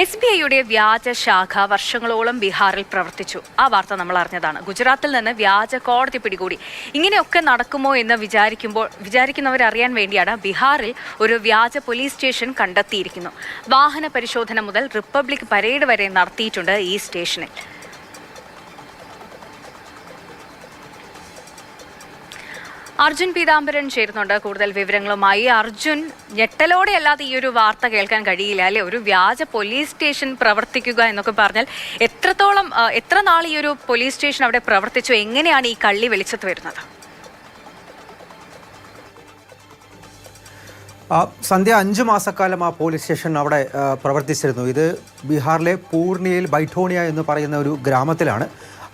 S B ഐയുടെ വ്യാജ ശാഖ വർഷങ്ങളോളം ബീഹാറിൽ പ്രവർത്തിച്ചു. ആ വാർത്ത നമ്മൾ അറിഞ്ഞതാണ്. ഗുജറാത്തിൽ നിന്ന് വ്യാജ കോടതി പിടികൂടി. ഇങ്ങനെയൊക്കെ നടക്കുമോ എന്ന് വിചാരിക്കുമ്പോൾ വിചാരിക്കുന്നവരറിയാൻ വേണ്ടിയാണ് ബീഹാറിൽ ഒരു വ്യാജ പോലീസ് സ്റ്റേഷൻ കണ്ടെത്തിയിരിക്കുന്നു വാഹന പരിശോധന മുതൽ റിപ്പബ്ലിക് പരേഡ് വരെ നടത്തിയിട്ടുണ്ട് ഈ സ്റ്റേഷനിൽ. അർജുൻ പീതാംബരൻ ചേരുന്നുണ്ട്. കൂടുതൽ വിവരങ്ങളുമായി അർജുൻ ഞെട്ടലോടെ അല്ലാതെ ഈ ഒരു വാർത്ത കേൾക്കാൻ കഴിയില്ല അല്ലെ? ഒരു വ്യാജ പോലീസ് സ്റ്റേഷൻ പ്രവർത്തിക്കുക എന്നൊക്കെ പറഞ്ഞാൽ എത്രത്തോളം എത്ര നാൾ ഈ ഒരു പോലീസ് സ്റ്റേഷൻ അവിടെ പ്രവർത്തിച്ചു? എങ്ങനെയാണ് ഈ കള്ളി വെളിച്ചത്ത് വരുന്നത്? സന്ധ്യ അഞ്ച് മാസക്കാലം ആ പോലീസ് സ്റ്റേഷൻ അവിടെ പ്രവർത്തിച്ചിരുന്നു. ഇത് ബീഹാറിലെ പൂർണിയയിൽ ബൈഠോണിയ എന്ന് പറയുന്ന ഒരു ഗ്രാമത്തിലാണ്.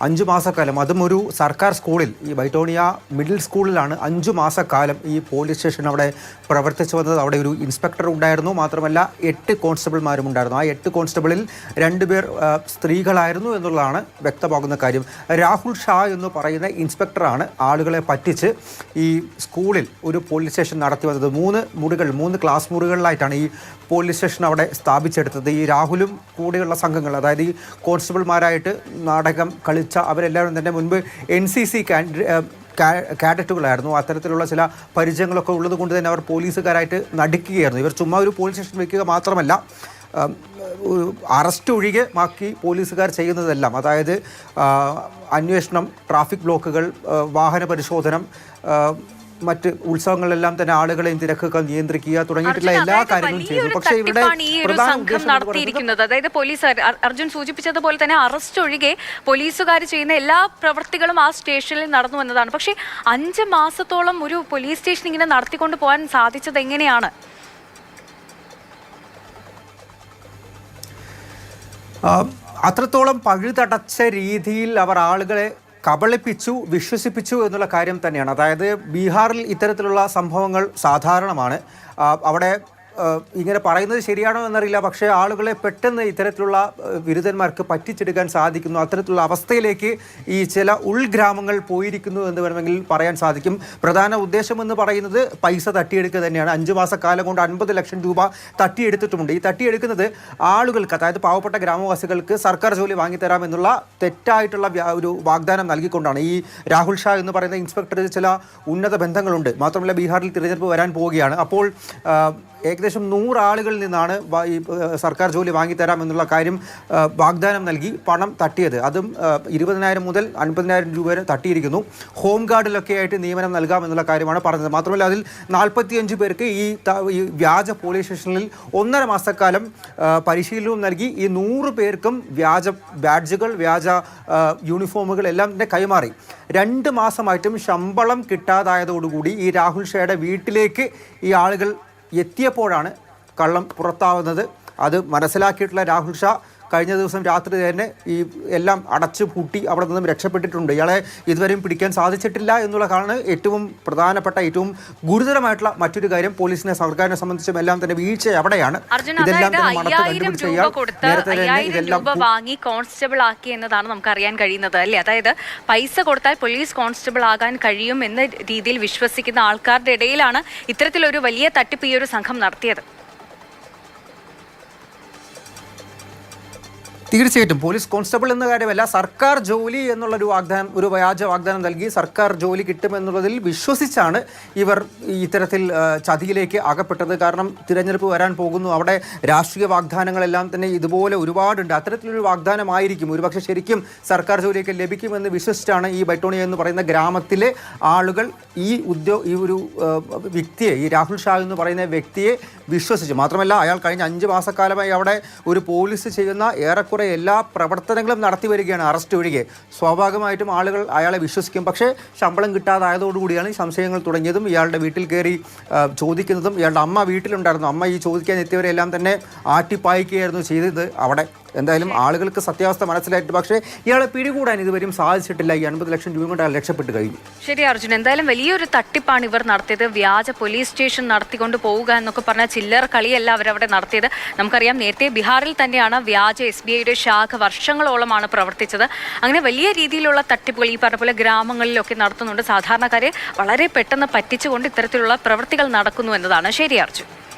അഞ്ച് മാസക്കാലം. അതും ഒരു സർക്കാർ സ്കൂളിൽ ഈ ബൈറ്റോണിയ മിഡിൽ സ്കൂളിലാണ് അഞ്ച് മാസക്കാലം ഈ പോലീസ് സ്റ്റേഷൻ അവിടെ പ്രവർത്തിച്ചു വന്നത്. അവിടെ ഒരു ഇൻസ്പെക്ടർ ഉണ്ടായിരുന്നു. മാത്രമല്ല എട്ട് കോൺസ്റ്റബിൾമാരും ഉണ്ടായിരുന്നു. ആ എട്ട് കോൺസ്റ്റബിളിൽ രണ്ടുപേർ പേർ സ്ത്രീകളായിരുന്നു എന്നുള്ളതാണ് വ്യക്തമാകുന്ന കാര്യം. രാഹുൽ ഷാ എന്ന് പറയുന്ന ഇൻസ്പെക്ടറാണ് ആളുകളെ പറ്റിച്ച് ഈ സ്കൂളിൽ ഒരു പോലീസ് സ്റ്റേഷൻ നടത്തി വന്നത്. മൂന്ന് മുറികൾ മൂന്ന് ക്ലാസ് മുറികളിലായിട്ടാണ് ഈ പോലീസ് സ്റ്റേഷൻ അവിടെ സ്ഥാപിച്ചെടുത്തത്. ഈ രാഹുലും കൂടെയുള്ള സംഘങ്ങൾ അതായത് ഈ കോൺസ്റ്റബിൾമാരായിട്ട് നാടകം കളിച്ച അവരെല്ലാവരും തന്നെ മുൻപ് എൻ സി സി കാഡറ്റുകളായിരുന്നു. അത്തരത്തിലുള്ള ചില പരിചയങ്ങളൊക്കെ ഉള്ളത് കൊണ്ട് തന്നെ അവർ പോലീസുകാരായിട്ട് നടിക്കുകയായിരുന്നു. ഇവർ ചുമ്മാ ഒരു പോലീസ് സ്റ്റേഷൻ വയ്ക്കുക മാത്രമല്ല അറസ്റ്റ് ഒഴികെ ബാക്കി പോലീസുകാർ ചെയ്യുന്നതെല്ലാം അതായത് അന്വേഷണം ട്രാഫിക് ബ്ലോക്കുകൾ വാഹന പരിശോധനം മറ്റ് ഉത്സവങ്ങളിലെല്ലാം തന്നെ ആളുകളെയും തിരക്കുകൾ നിയന്ത്രിക്കുക തുടങ്ങിയിട്ടുള്ള എല്ലാ കാര്യങ്ങളും ചെയ്തു. പക്ഷെ ഇവിടെ സംഘം നടത്തിയിരിക്കുന്നത്. അതായത് പോലീസ് അർ- അർജുൻ സൂചിപ്പിച്ചതുപോലെ തന്നെ അറസ്റ്റ് ഒഴികെ പോലീസുകാർ ചെയ്യുന്ന എല്ലാ പ്രവൃത്തികളും ആ സ്റ്റേഷനിൽ നടന്നു എന്നതാണ്. പക്ഷേ അഞ്ച് മാസത്തോളം ഒരു പോലീസ് സ്റ്റേഷൻ ഇങ്ങനെ നടത്തിക്കൊണ്ട് പോകാൻ സാധിച്ചത് എങ്ങനെയാണ്? അത്രത്തോളം പഴുതടച്ച രീതിയിൽ അവർ ആളുകളെ കബളിപ്പിച്ചു വിശ്വസിപ്പിച്ചു എന്നുള്ള കാര്യം തന്നെയാണ്. അതായത് ബീഹാറിൽ ഇത്തരത്തിലുള്ള സംഭവങ്ങൾ സാധാരണമാണ്. അവിടെ ഇങ്ങനെ പറയുന്നത് ശരിയാണോ എന്നറിയില്ല. പക്ഷേ ആളുകളെ പെട്ടെന്ന് ഇത്തരത്തിലുള്ള വിരുദ്ധന്മാർക്ക് പറ്റിച്ചെടുക്കാൻ സാധിക്കുന്നു. അത്തരത്തിലുള്ള അവസ്ഥയിലേക്ക് ഈ ചില ഉൾഗ്രാമങ്ങൾ പോയിരിക്കുന്നു എന്ന് വേണമെങ്കിൽ പറയാൻ സാധിക്കും. പ്രധാന ഉദ്ദേശം എന്ന് പറയുന്നത് പൈസ തട്ടിയെടുക്കുക തന്നെയാണ്. അഞ്ച് മാസക്കാലം കൊണ്ട് അൻപത് ലക്ഷം രൂപ തട്ടിയെടുത്തിട്ടുമുണ്ട്. ഈ തട്ടിയെടുക്കുന്നത് ആളുകൾക്ക് അതായത് പാവപ്പെട്ട ഗ്രാമവാസികൾക്ക് സർക്കാർ ജോലി വാങ്ങിത്തരാം എന്നുള്ള തെറ്റായിട്ടുള്ള ഒരു വാഗ്ദാനം നൽകിക്കൊണ്ടാണ് ഈ രാഹുൽ ഷാ എന്ന് പറയുന്ന ഇൻസ്പെക്ടർ ചില ഉന്നത ബന്ധങ്ങളുണ്ട്. മാത്രമല്ല ബീഹാറിൽ തിരഞ്ഞെടുപ്പ് വരാൻ പോവുകയാണ്. അപ്പോൾ ഏകദേശം നൂറ് ആളുകളിൽ നിന്നാണ് ഈ സർക്കാർ ജോലി വാങ്ങിത്തരാം എന്നുള്ള കാര്യം വാഗ്ദാനം നൽകി പണം തട്ടിയത്. അതും ഇരുപതിനായിരം മുതൽ അൻപതിനായിരം രൂപ വരെ തട്ടിയിരിക്കുന്നു. ഹോം ഗാർഡിലൊക്കെ ആയിട്ട് നിയമനം നൽകാം എന്നുള്ള കാര്യമാണ് പറഞ്ഞത്. മാത്രമല്ല അതിൽ നാൽപ്പത്തിയഞ്ച് പേർക്ക് ഈ വ്യാജ പോലീസ് സ്റ്റേഷനിൽ ഒന്നര മാസക്കാലം പരിശീലനവും നൽകി ഈ നൂറ് പേർക്കും വ്യാജ ബാഡ്ജുകൾ വ്യാജ യൂണിഫോമുകൾ എല്ലാം തന്നെ കൈമാറി. രണ്ട് മാസമായിട്ടും ശമ്പളം കിട്ടാതായതോടുകൂടി ഈ രാഹുൽ ഷായുടെ വീട്ടിലേക്ക് ഈ ആളുകൾ എത്തിയപ്പോഴാണ് കള്ളം പുറത്താവുന്നത്. അത് മനസ്സിലാക്കിയിട്ടുള്ള രാഹുൽ ഷാ കഴിഞ്ഞ ദിവസം രാത്രി തന്നെ ഈ എല്ലാം അടച്ചു പൂട്ടി അവിടെ നിന്നും രക്ഷപ്പെട്ടിട്ടുണ്ട്. ഇയാളെ ഇതുവരെയും പിടിക്കാൻ സാധിച്ചിട്ടില്ല എന്നുള്ളതാണ് ഏറ്റവും പ്രധാനപ്പെട്ട ഏറ്റവും ഗുരുതരമായിട്ടുള്ള മറ്റൊരു കാര്യം പോലീസിനെ സർക്കാരിനെ സംബന്ധിച്ചും എല്ലാം തന്നെ വീഴ്ച എവിടെയാണ് ഇതെല്ലാം തന്നെ വാങ്ങി കോൺസ്റ്റബിൾ ആക്കി എന്നതാണ് നമുക്ക് അറിയാൻ കഴിയുന്നത് അല്ലേ? അതായത് പൈസ കൊടുത്താൽ പോലീസ് കോൺസ്റ്റബിൾ ആകാൻ കഴിയും എന്ന രീതിയിൽ വിശ്വസിക്കുന്ന ആൾക്കാരുടെ ഇടയിലാണ് ഇത്തരത്തിലൊരു വലിയ തട്ടിപ്പ് ഈ ഒരു സംഘം നടത്തിയത്. തീർച്ചയായിട്ടും പോലീസ് കോൺസ്റ്റബിൾ എന്ന കാര്യമല്ല സർക്കാർ ജോലി എന്നുള്ളൊരു വാഗ്ദാനം ഒരു വ്യാജ വാഗ്ദാനം നൽകി സർക്കാർ ജോലി കിട്ടുമെന്നുള്ളതിൽ വിശ്വസിച്ചാണ് ഇവർ ഇത്തരത്തിൽ ചതിയിലേക്ക് അകപ്പെട്ടത്. കാരണം തിരഞ്ഞെടുപ്പ് വരാൻ പോകുന്നു. അവിടെ രാഷ്ട്രീയ വാഗ്ദാനങ്ങളെല്ലാം തന്നെ ഇതുപോലെ ഒരുപാടുണ്ട്. അത്തരത്തിലൊരു വാഗ്ദാനമായിരിക്കും. ഒരുപക്ഷെ ശരിക്കും സർക്കാർ ജോലിയൊക്കെ ലഭിക്കുമെന്ന് വിശ്വസിച്ചാണ് ഈ ബൈട്ടോണിയ എന്ന് പറയുന്ന ഗ്രാമത്തിലെ ആളുകൾ ഈ ഉദ്യോ ഈ ഒരു വ്യക്തിയെ ഈ രാഹുൽ ഷാ എന്ന് പറയുന്ന വ്യക്തിയെ വിശ്വസിച്ചു. മാത്രമല്ല അയാൾ കഴിഞ്ഞ അഞ്ച് മാസക്കാലമായി അവിടെ ഒരു പോലീസ് ചെയ്യുന്ന ഏറെക്കുറെ എല്ലാ പ്രവർത്തനങ്ങളും നടത്തി വരികയാണ് അറസ്റ്റ് ഒഴികെ. സ്വാഭാവികമായിട്ടും ആളുകൾ അയാളെ വിശ്വസിക്കും. പക്ഷേ ശമ്പളം കിട്ടാതായതോടുകൂടിയാണ് സംശയങ്ങൾ തുടങ്ങിയതും. ഇയാളുടെ വീട്ടിൽ കയറി ചോദിക്കുന്നതും. ഇയാളുടെ അമ്മ വീട്ടിലുണ്ടായിരുന്നു. അമ്മ ഈ ചോദിക്കാൻ എത്തിയവരെല്ലാം തന്നെ ആട്ടിപ്പായിക്കുകയായിരുന്നു ചെയ്തത് അവിടെ. എന്തായാലും ആളുകൾക്ക് സത്യാവസ്ഥ മനസ്സിലായിട്ട് പക്ഷേ ഇയാളെ പിടികൂടാൻ ഇതുവരെയും സാധിച്ചിട്ടില്ല. ഈ അൻപത് ലക്ഷം രൂപ കൊണ്ട് രക്ഷപ്പെട്ട് കഴിഞ്ഞു. ശരി അർജുൻ. എന്തായാലും വലിയൊരു തട്ടിപ്പാണ് ഇവർ നടത്തിയത്. വ്യാജ പോലീസ് സ്റ്റേഷൻ നടത്തിക്കൊണ്ട് പോവുക എന്നൊക്കെ പറഞ്ഞ ചില്ലർ കളിയല്ല അവരവിടെ നടത്തിയത്. നമുക്കറിയാം നേരത്തെ ബീഹാറിൽ തന്നെയാണ് വ്യാജ എസ് ബി ഐയുടെ ശാഖ വർഷങ്ങളോളമാണ് പ്രവർത്തിച്ചത്. അങ്ങനെ വലിയ രീതിയിലുള്ള തട്ടിപ്പുകൾ ഈ പറഞ്ഞ പോലെ ഗ്രാമങ്ങളിലൊക്കെ നടത്തുന്നുണ്ട്. സാധാരണക്കാരെ വളരെ പെട്ടെന്ന് പറ്റിച്ചുകൊണ്ട് ഇത്തരത്തിലുള്ള പ്രവൃത്തികൾ നടക്കുന്നു എന്നതാണ്. ശരി അർജുൻ.